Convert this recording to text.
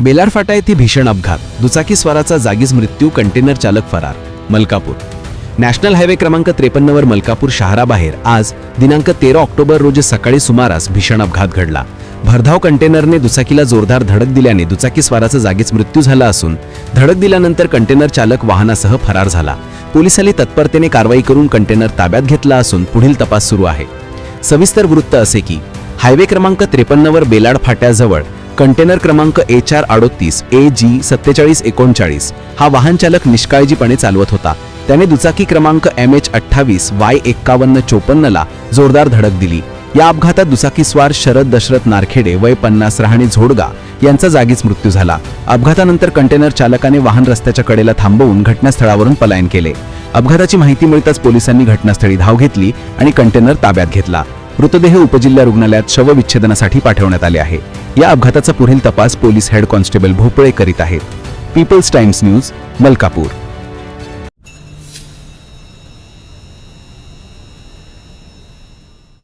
बेलारफाटा येथे भीषण अपघात. दुचाकी स्वाराचा जागीच मृत्यू कंटेनर चालक फरार. मलकापूर. नॅशनल हायवे क्रमांक त्रेपन्नवर मलकापूर शहराबाहेर आज दिनांक तेरा ऑक्टोबर रोजी सकाळी सुमारास भीषण अपघात घडला. भरधाव कंटेनरने दुचाकीला जोरदार धडक दिल्याने दुचाकी स्वाराचा जागीच मृत्यू झाला असून धडक दिल्यानंतर कंटेनर चालक वाहनासह फरार झाला. पोलिसांनी तत्परतेने कारवाई करून कंटेनर ताब्यात घेतला असून पुढील तपास सुरू आहे. सविस्तर वृत्त असे की हायवे क्रमांक त्रेपन्नवर बेलाड फाट्याजवळ कंटेनर क्रमांक एच आर अडोतीस ए जी सत्तेचाळीस एकोणचाळीस. हा वाहनचालक निष्काळजीपणे चालवत होता. त्याने दुचाकी क्रमांक एम एच अठ्ठावीस वाय एक्कावन्न चोपन्नला जोरदार धडक दिली. या अपघातात दुचाकीस्वार शरद दशरथ नारखेडे वय पन्नास राहणी झोडगा यांचा जागीच मृत्यू झाला. अपघातानंतर कंटेनर चालकाने वाहन रस्त्याच्या कडेला थांबवून घटनास्थळावरून पलायन केले. अपघाताची माहिती मिळताच पोलिसांनी घटनास्थळी धाव घेतली आणि कंटेनर ताब्यात घेतला. मृतदेह उपजिल्हा रुग्णालयात शवविच्छेदनासाठी पाठवण्यात आले आहे. या अपघाताचा पुढील तपास पोलीस हेड कॉन्स्टेबल भोपळे करीत आहेत. People's Times News Malkapur.